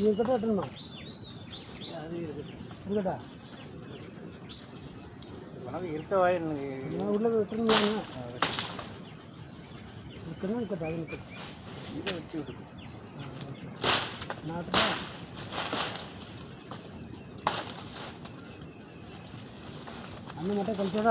இது இருக்கட்டும் வெட்டணுமா அது இருக்குது இருக்கட்டா உனக்கு இருக்க வாயில் நான் உள்ள வெட்டணுமா இருக்கணும் இருக்கட்டும் அது இருக்கட்டும் இதை வச்சு விடுது நாட்டுப்பா அந்த மட்டும் கழிச்சா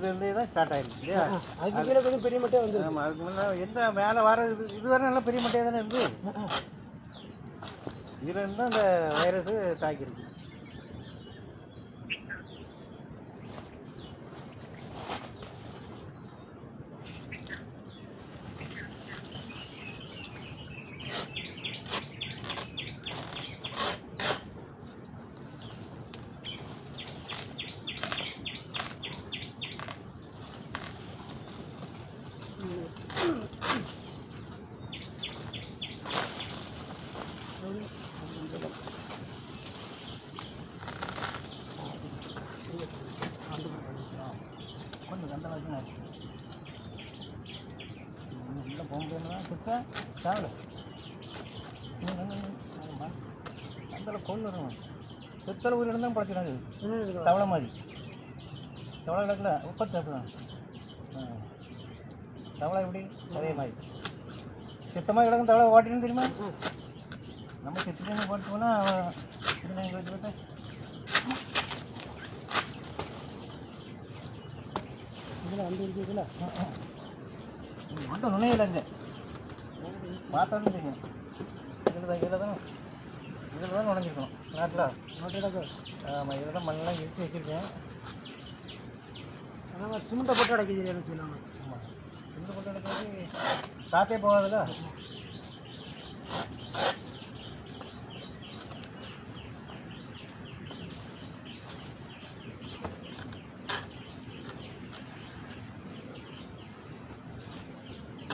இருந்து தான் ஸ்டார்ட் ஆயிருக்கு இல்லையா அதுக்கு கீழே கொஞ்சம் பெரிய மட்டும் வந்து ஆமாம் அதுக்கு முன்னே எந்த மேலே வர இது இதுவரை நல்லா பெரிய மட்டையாக தானே இருந்து? இதில் இருந்து அந்த வைரஸ் தாக்கியிருக்கு கொஞ்சம் கந்த வச்சு நான் உள்ள போக சாப்பிடு அதில் கொண்டு வரணும் செத்தல இருந்தால் பழச்சிடாது என்ன இருக்கு? தவளை மாதிரி. தவளை கிடக்கல உப்பத்து சாப்பிடலாம் தவளை எப்படி? அதே மாதிரி. சுத்தமாக கிடக்கும் தவளை ஓட்டின்னு தெரியுமா? நம்ம செத்துட்டு போட்டு போனால் எங்களுக்கு வச்சு பார்த்தா? இதில் வந்து இருக்குதுல்ல மட்டும் நுழையில இங்கே பார்த்தா தான் தெரியும் இதில் தான் இதில் தான் இதில் தான் நுழைஞ்சிருக்கணும். நாட்டில் நோட்டடாக்க ஆமாம் இதில் தான் மண்ணெல்லாம் இழுத்து வச்சுருக்கேன். ஆனால் சிமெண்ட்டை போட்டு அடைக்கிறது எனக்கு சொன்னாங்க. ஆமாம் இந்த கொண்டு எடுக்கிறது காற்றே போகாதுல்ல?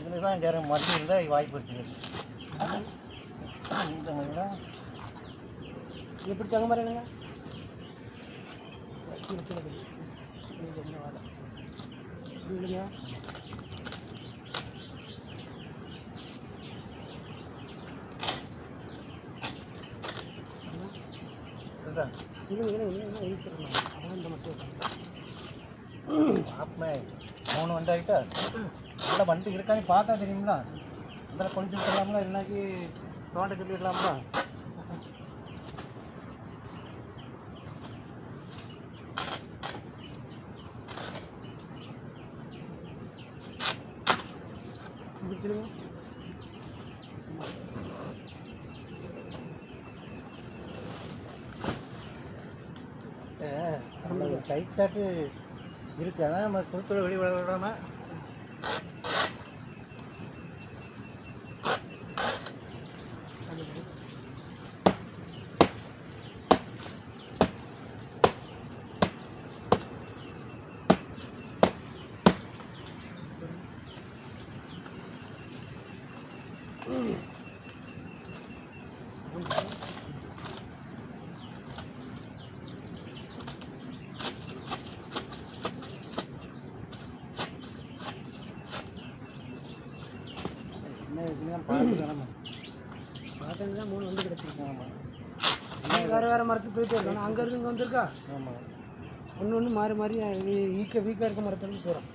இதில் தான் ஜரம் மருந்து இருந்தால் வாய்ப்பு இருக்குது. எப்படி தங்க பாருங்க கீழே கீழே கீழே. இது என்ன வேலை இது இல்லையா இதுதான் இல்லை இல்லை இல்லை வண்டி இருக்கான்னு பார்த்தா தெரியுங்களா? அதில் கொஞ்சம் சொல்லலாம்ல இல்லைனாக்கி தோண்ட சொல்லிடலாம்ல இப்படி சொல்லுங்க டைட்டாட்டு இருக்கு. அதான் நம்ம குருத்தோட வெளியே விட பார்த்து தான் மூணு வந்து கிடச்சிருக்கு ஆமாம் வேறு வேறு மரத்துக்கு போயிட்டு இருக்கணும் அங்கே இருந்து இங்கே வந்திருக்கா? ஆமாம் ஒன்று ஒன்று மாறி மாறி வீக்க வீக்காக இருக்க மரத்துலேருந்து போகிறோம்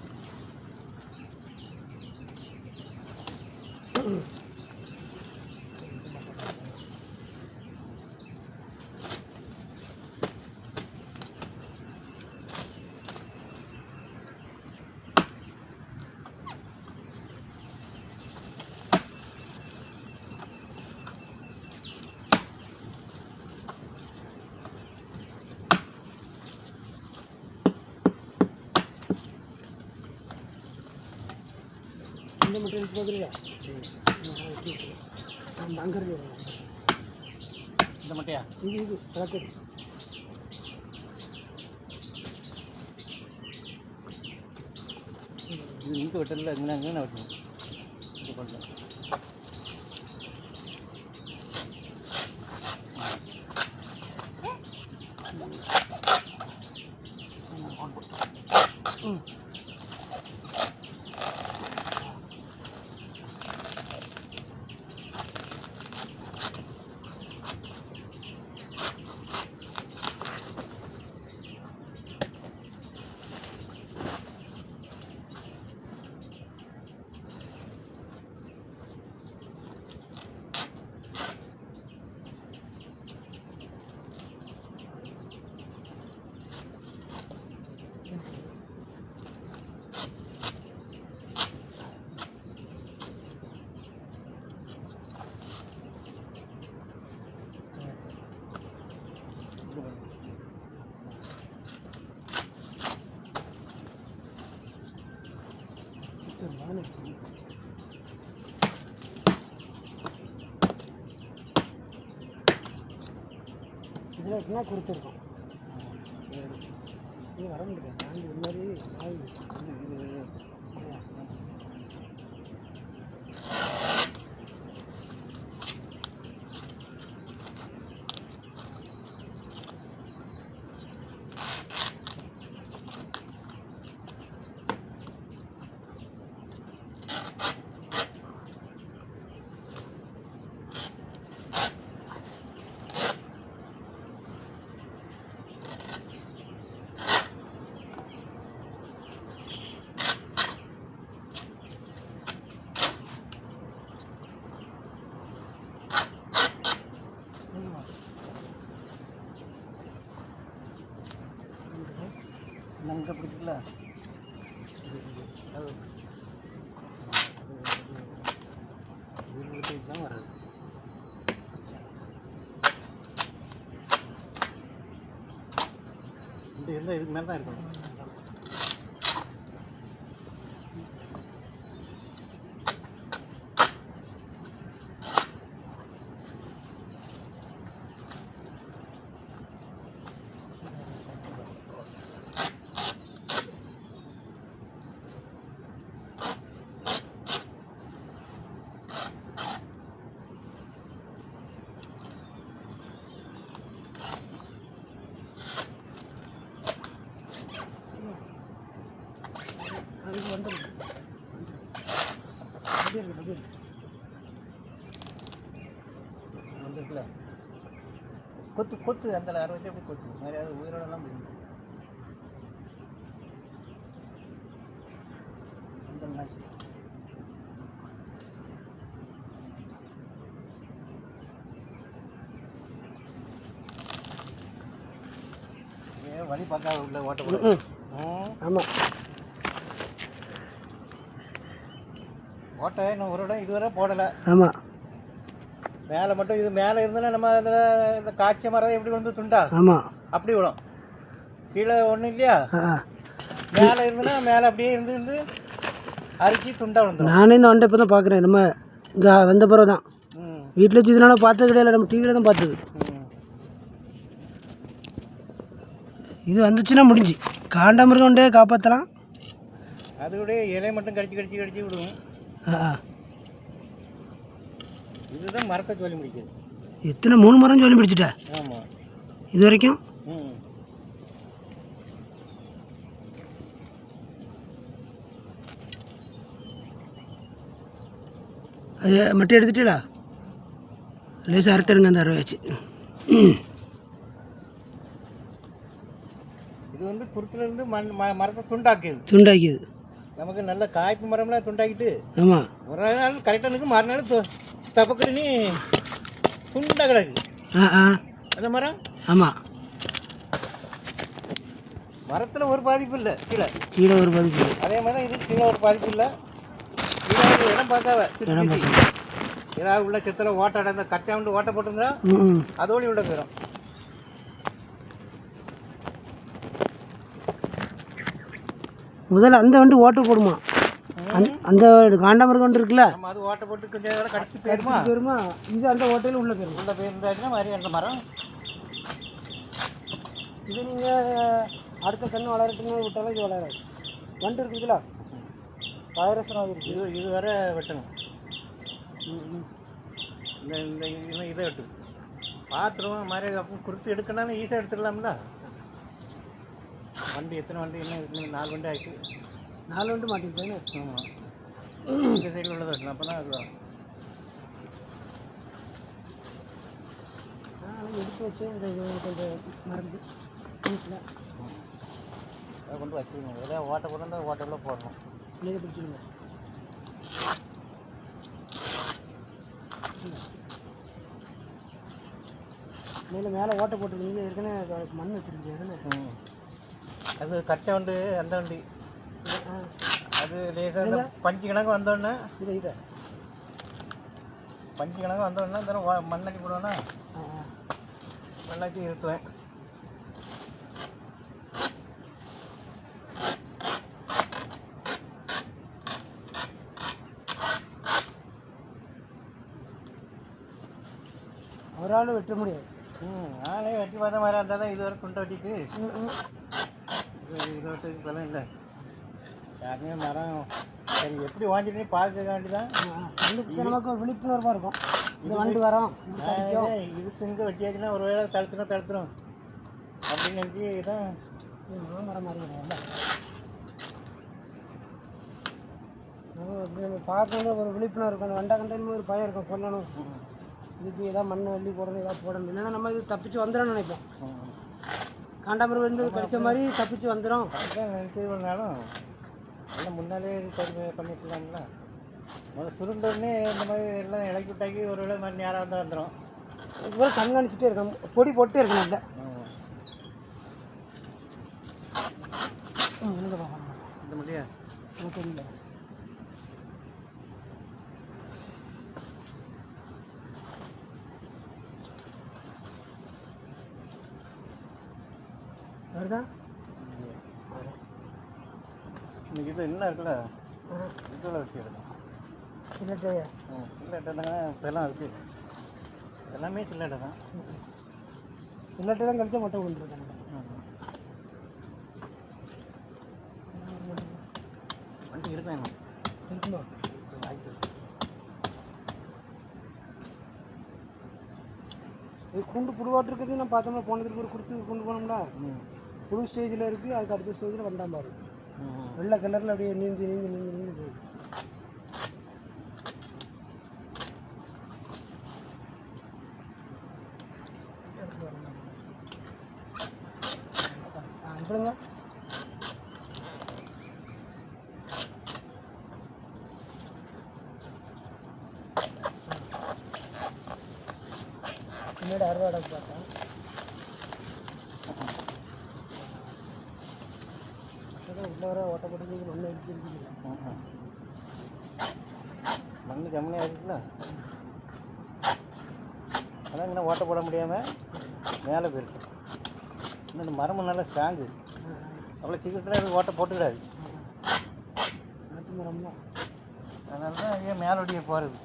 இந்த மட்டும் பார்க்கலையா அந்த அங்கே இருக்கு. இந்த மட்டையா? இது இது கிடக்குது இது இங்கே வெட்டல அங்கே வெட்டணும்? இது பண்ணலாம் ம் இது பண்ணலாம் சரி, நானு. ரேட்னா கொடுத்துருக்கோம். இது வர முடியாது தாண்டி இது மாதிரி நாய் இது இது நங்க பிடிச்சிக்கல தான் வராது இந்த இதுக்கு மேலே தான் இருக்கணும் அதுக்கு வந்துடும் அப்படியே இருக்கு அப்படியே இருக்கு வந்துருக்குல்ல கொத்து கொத்து அந்த அரை வச்சு அப்படி கொத்து நிறையா உயிரோடலாம் போயிடும் அந்த மாதிரி வழி பார்த்தா உள்ள ஓட்ட ஆமாம் ஓட்டை இன்னும் ஒரு இடம் இதுவரை போடலை. ஆமாம் மேலே மட்டும் இது மேலே இருந்தனா நம்ம இந்த இந்த காய்ச்ச மரம் எப்படி வந்து துண்டா? ஆமாம் அப்படி விடும் கீழே ஒன்றும் இல்லையா? ஆ மேலே இருந்துன்னா மேலே அப்படியே இருந்து இருந்து அரிச்சு துண்டா விழுந்துடும் நானே இந்த வண்டை இப்போ தான் பார்க்குறேன். நம்ம இங்கே வந்த பிறகு தான் வீட்டில் வச்சு இதனால பார்த்தது கிடையாது. நம்ம டிவியில் தான் பார்த்தது. இது வந்துச்சுன்னா முடிஞ்சு. காண்டாமிருகம் கொண்டே காப்பாற்றலாம் அதோட இலையை மட்டும் கடிச்சு கடிச்சு கடிச்சு ஆ. இதுதான் மரத்தை சொல்லி முடிக்குது எத்தனை மூணு மரம் சொல்லி பிடிச்சிட்ட ஆமாம் இது வரைக்கும்? அது மட்டும் எடுத்துட்டீங்களா? லேசாக அறுத்தடுங்க அந்த அறுவையாச்சு. இது வந்து குருத்துல இருந்து மண் ம- மரத்தை துண்டாக்கியது. துண்டாக்கியது. நமக்கு நல்ல காய்ப்பு மரம்லாம் துண்டாக்கிட்டு ஆமாம் ஒரு நாள் கரெக்டாக நிற்கும் மறுநாள் தப்பக்குன்னு துண்டா கிடக்கு. ஆ ஆ. அந்த மரம்? ஆமாம் மரத்தில் ஒரு பாதிப்பு இல்லை கீழே. கீழே ஒரு பதிப்பு அதே மாதிரி இது கீழே ஒரு பாதிப்பு இல்லை. கீழே இடம் பார்க்காவ. ஏதாவது உள்ள சித்திர ஓட்ட அடைந்த கச்சா வந்து ஓட்ட போட்டிருந்தா அதோடு உள்ள போயிடும் முதல்ல அந்த வண்டி ஓட்டு போடுமா? அந்த அந்த காண்டாமரம் கொண்டு இருக்குல்ல? அது ஓட்ட போட்டு கொஞ்சம் கடிச்சு போயிருமா? போயிருமா? இது அந்த ஓட்டையில் உள்ள போயிருமா? உள்ள போயிருந்தாச்சுன்னா மாதிரி அந்த மரம்? இது நீங்கள் அடுத்த கன்று வளரட்டுன்னு விட்டாலும் இது வளராது. வண்டு இருக்குதுல்ல? வைரஸ் இருக்கு. இது இது வரை வெட்டணும். இந்த இந்த இதை வெட்டு. பாத்திரம் மாதிரி அப்போ குறித்து எடுக்கணும்னா ஈஸியாக எடுத்துடலாம்ல வண்டி எத்தனை வண்டி இன்னும் இருக்கு நாலு வண்டி ஆயிடுச்சு நாலு வண்டு மாட்டிருப்பேன்னு ஆமாம் இந்த சைடில் உள்ளதை வெட்டணும் அப்போ தான் அது வரும். நான் எடுத்து வச்சு இந்த கொஞ்சம் மறந்து வீட்டில். அதை கொண்டு வச்சுக்கணும். எதாவது ஓட்ட போட்டு ஓட்டைக்குள்ளே போடணும். நீங்கள் பிடிச்சிடுங்க. மேலே மேலே ஓட்டை போட்டுருக்கீங்க ஏற்கனவே மண் வச்சுருக்கீங்க அது கச்சை வண்டி அந்த வண்டி. அது லேசாக பஞ்சு கணக்கு வந்தோடனே இதை இதை. பஞ்சு கணக்கு வந்தோடனே தடவை மண்ணாட்டி போடுவேன்னா மண்ணாச்சி இருத்துவேன் அவரால் வெட்ட முடியாது. ம் நானே வெட்டி பார்த்த மாதிரி இருந்தால் தான் இது வரை துண்டை வெட்டிட்டு ம், ம். இது இது வெட்டுறதுக்கு பலம் இல்லை யாருமே மரம் சரி எப்படி வாங்கிட்டு பார்க்க வேண்டி தான் நமக்கு ஒரு விழிப்புணர்வாக இருக்கும் இது வண்டு வரோம் இது இங்கே வெட்டியாச்சுன்னா ஒரு வேளை தடுத்துடும் தடுத்துடும் அப்படின்னு நினச்சி தான் மரம் மாதிரி நம்ம ஒரு விழிப்புணர்வு இருக்கும் அந்த வண்டை கண்டையில் ஒரு பயம் இருக்கும் கொல்லணும் இதுக்கு ஏதாவது மண் அள்ளி போடணும் ஏதாவது போடணும் இல்லைன்னா நம்ம இது தப்பிச்சு வந்துடும் நினைப்போம் காண்டாமரம் வந்து கடிச்ச மாதிரி தப்பிச்சு வந்துடும் பண்ணாலும் எல்லாம் முன்னாலே இது பண்ணி பண்ணிட்டுலாம்ல. முதல்ல சுருண்டோடனே இந்த மாதிரி எல்லாம் இலக்கி விட்டாக்கி ஒரு வேளை மாதிரி நேரம் வந்து வந்துடும் இதுவரை கண்காணிச்சுட்டே இருக்கணும். பொடி போட்டே இருக்கணும் இல்லை இந்த முடியா எனக்கு தெரியல. வருதா? இன்னைக்கு இது என்ன இருக்குல்ல இதில் வச்சு எடுக்கும் இல்லட்டே ம் சில்லட்டை தானே இப்போல்லாம் இருக்குது எல்லாமே சில்லட்டை தான். இல்லட்டே தான் கழிச்சா மொட்டை விழுந்துருக்காங்க வண்டி இருக்கும் என்ன இருக்குமா? இது குண்டு புடுவாட்டு இருக்குது நான் பார்த்தோம்னா போனதுக்கு ஒரு கொடுத்து கொண்டு போனோம்னா புழு ஸ்டேஜில் இருக்குது அதுக்கு அடுத்த ஸ்டேஜில் வந்தான் பாரு. ம் வெள்ளை கலரில் அப்படியே நீந்தி நீந்தி நீந்தி நீந்தி போகுது. சொல்லுங்க பின்னாடி அறுவாடை பார்த்தேன் அதான் உள்ள வர ஓட்டப்பட்டு மண்ணை அடிச்சிருக்குது ம். மண்ணு கம்மியாக இருக்குல்ல? அதான் இங்கே ஓட்ட போட முடியாமல் மேலே போயிருக்கு. இன்னும் இந்த மரமும் நல்லா ஸ்ட்ராங்கு. அவ்வளோ சீக்கிரத்தில் அது ஓட்ட போட்டுக்கிடாது நாட்டு மரம் தான் அதனால தான் ஐயா மேலோடியே போகிறது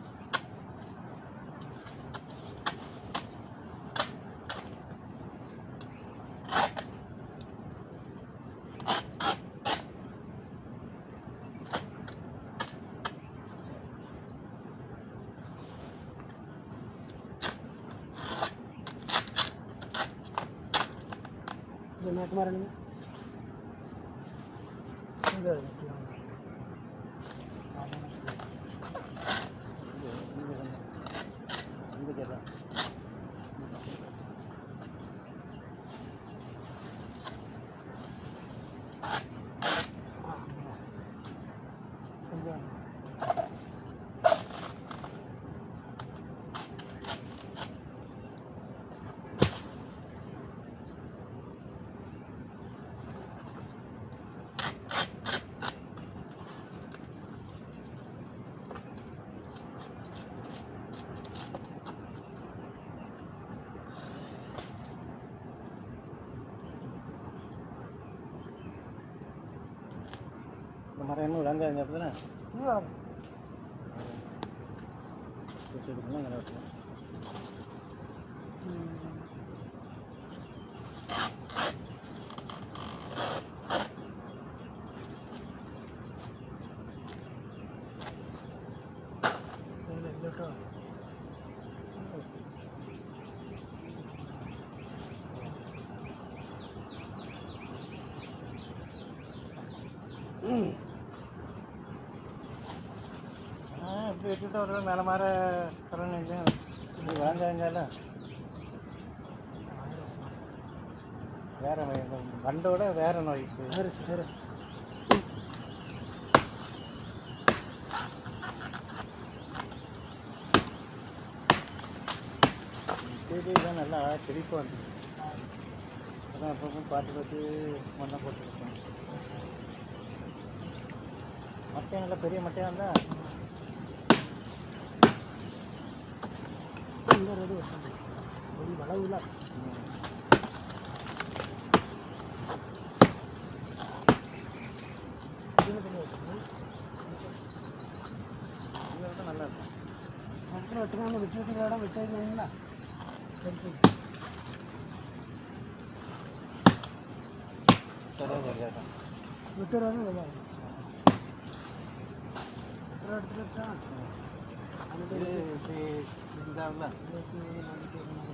இந்த நாட்டு மரம் இங்கே வைக்கலாம். இங்கே இங்கே கேட்கலாம் இந்த மரம் இன்னும் விளங்க இந்த இடத்துல இது வளரும் சுற்றி எடுக்கணும் இங்கே வைக்கணும் இல்லை இல்லட்டோ ம் ஆ இப்படி வெட்டிட்டு ஒரு மேலே மாற கரண்ட் நினைச்சேன் இப்படி விளங்காஞ்சால வேற வண்டோட வேற நோய். Virus virus. டிவி தான் நல்லா செழிப்பாக வந்துச்சு அதான் அப்பப்போ பார்த்து பார்த்து மண்ணை போட்டுருக்கோம். மட்டையும் நல்லா பெரிய மட்டையாக இருந்தால் இந்த ரெடி வசதி ஒரு வளவுல இது பண்ணி வச்சுக்கணும் இந்த விட நல்லா இருக்கும் அப்புறம் வெட்டுக்காம விட்டு விட்டு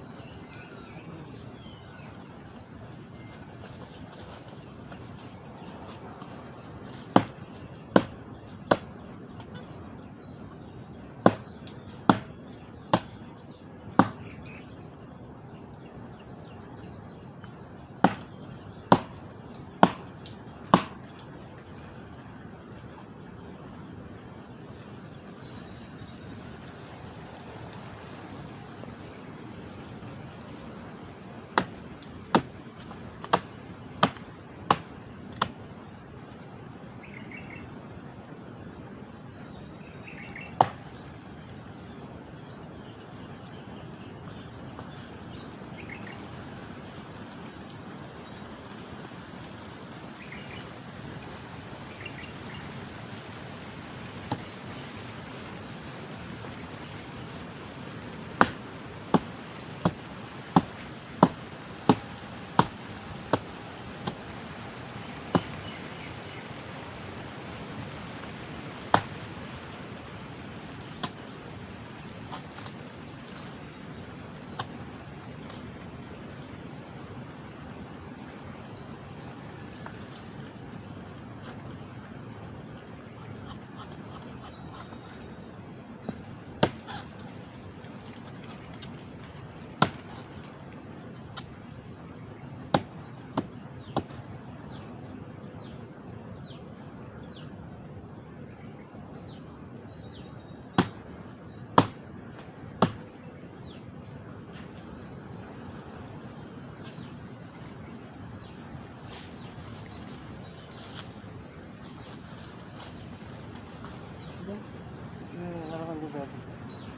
இடம் விட்டு வைக்கணுங்களா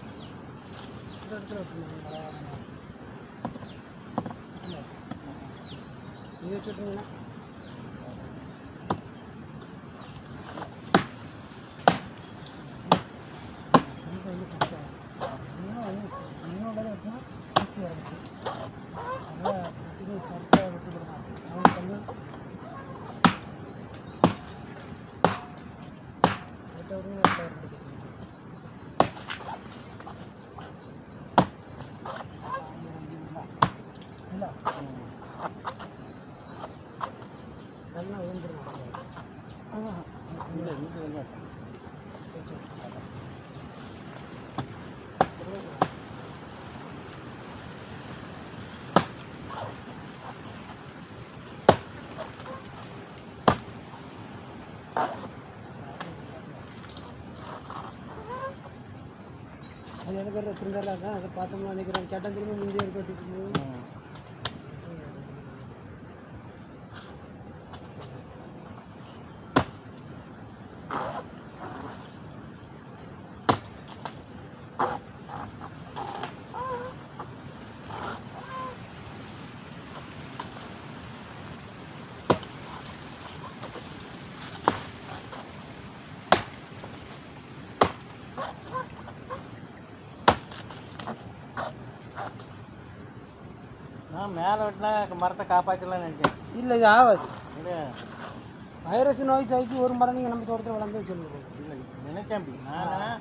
சரி சரி சரியாக சரியாக விட்டு வருவாங்க நல்லா இருக்கும் அப்புறம் எடுத்துட்டு விட்டா இது இப்படி இதாகல இருபத்தி ஏழு நாளைக்கு ஒரு நாள். வேறு கொஞ்சம் பேசு இந்த இடத்துல விட்டுருந்தாங்க பரவாயில்ல இல்லை இது வச்சுட்டுங்களா எனக்கு வந்து கஷ்டம் இன்னும் வந்து இன்னொரு இருக்குன்னா சுற்றி இறங்குச்சு அதனால் இது கரெக்டாக விட்டு விடுவாங்க அவனுக்கு வந்து எட்டாவது எட்டாவது இல்லை நல்லா விழுந்துருவாங்க இல்லை இது இல்லை சுந்தர்லா தான் அதை பார்த்தோம்னா நினைக்கிறேன். கேட்டால் திரும்ப முந்தைய இருக்க மேலே வெட்டினா மரத்தை காப்பாற்றலாம்னு நினைச்சேன் இல்லை இது ஆகாது. இல்லை வைரஸ் நோய் தாக்கி ஒரு மரம் நீங்கள் நம்ம தோட்டத்தில் வளர்ந்து சொல்லுங்க. இல்லை நினைச்சேன் அப்படி. நான்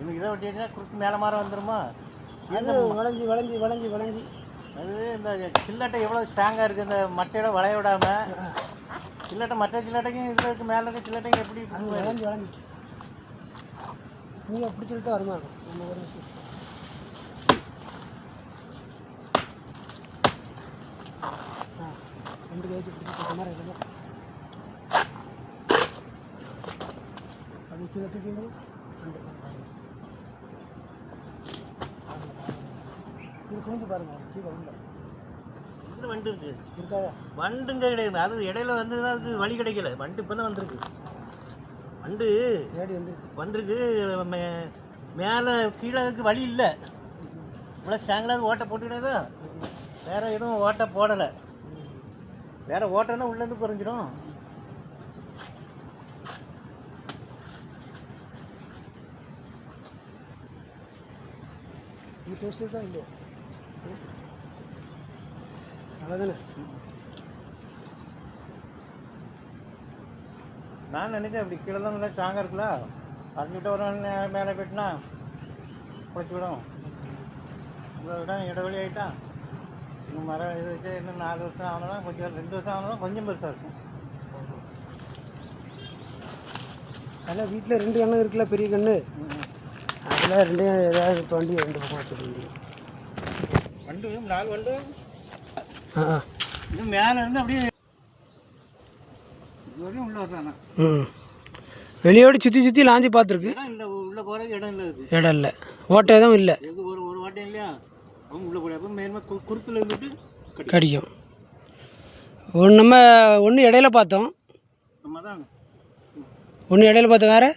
இவங்க இதை வெட்டிட்டா குறுக்கு மேலே மரம் வந்துருமா? அது விளைஞ்சி விளைஞ்சி விளைஞ்சி விளைஞ்சி. அது இந்த சில்லட்டை எவ்வளோ ஸ்ட்ராங்காக இருக்குது இந்த மட்டையோட வளைய விடாமல் சில்லட்டை மற்ற சில்லட்டைக்கும் இதில் இருக்க மேலே இருக்க சில்லட்டைக்கும் எப்படி விளைஞ்சி விளைஞ்சி. நீங்கள் அப்படி சொல்லிட்டு வருமா? இருக்கும் நம்ம ஒரு விஷயம். ஆ ரெண்டு கேஜி பிடிச்சி மாதிரி இருக்குது அது கீழே தூக்கிட்டு ரெண்டு இது குனிஞ்சு பாருங்க. கீழே உள்ள. வண்டு இருக்காதா? வண்டுங்க கிடையாது. அது இடையில வந்து தான் அதுக்கு வழி கிடைக்கல. வண்டு இப்போ தான் வந்திருக்கு. வண்டு தேடி வந்துருக்கு வந்திருக்கு. மே- மேலே கீழே இருக்கு வழி இல்லை. இவ்வளோ ஸ்ட்ராங்கலாக ஓட்டை போட்டுக்கிட்டதா வேற எதுவும் ஓட்டை போடலை. வேற ஓட்டைன்னா உள்ளேருந்து குறைஞ்சிரும் இது டேஸ்ட் இருக்கா இல்லையா? அவ்வளோதானே நான் நினைச்சேன் அப்படி கீழே தான் நல்லா ஸ்ட்ராங்காக இருக்குல்ல? அரைஞ்சிட்டு ஒரு மேலே போயிட்டுனா குறைச்சி விடும். இவ்வளோ இடம் இடைவெளி ஆகிட்டா இன்னும் மரம் இது வச்சு இன்னும் நாலு வருஷம் ஆனதான் கொஞ்சம் ரெண்டு வருஷம் ஆனதான் கொஞ்சம் பெருசாக இருக்கும். அதில் வீட்டில் ரெண்டு கண்ணு இருக்குல்ல பெரிய கண்ணு? அதில் ரெண்டையும் ஏதாவது தோண்டி ரெண்டு பக்கம் வச்சுக்க வேண்டியது வண்டு நாலு வண்டு? ஆ இது மேலே இருந்து அப்படியே வரையும் உள்ள வர்றானா ம். வெளியோடு சுற்றி சுற்றி லாஞ்சி பார்த்துருக்கு. இடம் இல்லை உள்ள போகிறதுக்கு இடம் இல்லை இடம் இல்லை. ஓட்டை எதுவும் இல்லை எது ஒரு ஒரு வாட்டையும் இல்லையா அவங்க உள்ள போய் அப்போ மேன்மை கு குருத்தில் இருந்துட்டு கடி கடிக்கும். ஒன்று நம்ம ஒன்று இடையில பார்த்தோம். நம்ம தான் ஒன்று இடையில பார்த்தோம் வேறு?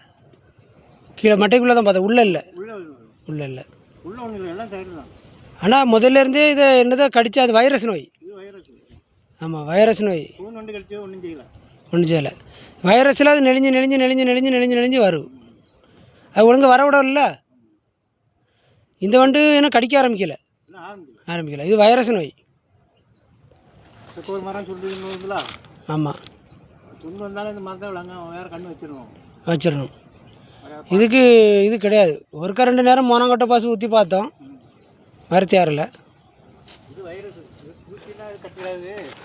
கீழே மட்டைக்குள்ளே தான் பார்த்தோம். உள்ளே இல்லை. உள்ள இல்லை. உள்ள ஒன்றும் இல்லை. எல்லாம் சைடு தான். ஆனால் முதல்ல இருந்தே இதை என்னதோ? கடிச்சா அது வைரஸ் நோய். ஆமாம் வைரஸ் நோய். ஒன்றும் செய்யல. வைரஸில் அது நெளிஞ்சு நெளிஞ்சு நெளிஞ்சு நெளிஞ்சு நெளிஞ்சு நெளிஞ்சு வரும். அது ஒழுங்கா வர விடல இந்த வண்டு இன்னும் கடிக்க ஆரம்பிக்கல. இல்லை ஆரம்பிக்கல. ஆரம்பிக்கல இது வைரஸ் நோய். மரம் ஆமாம் வச்சிடணும். இதுக்கு இது கிடையாது. ஒருக்கா ரெண்டு நேரம் மோனங்கொட்டை பாசு ஊற்றி பார்த்தோம். வரைச்சி ஏறல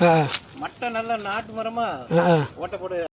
ஆ. மட்டை நல்ல நாட்டு மரமா? ஆ ஆ. ஓட்டை போட.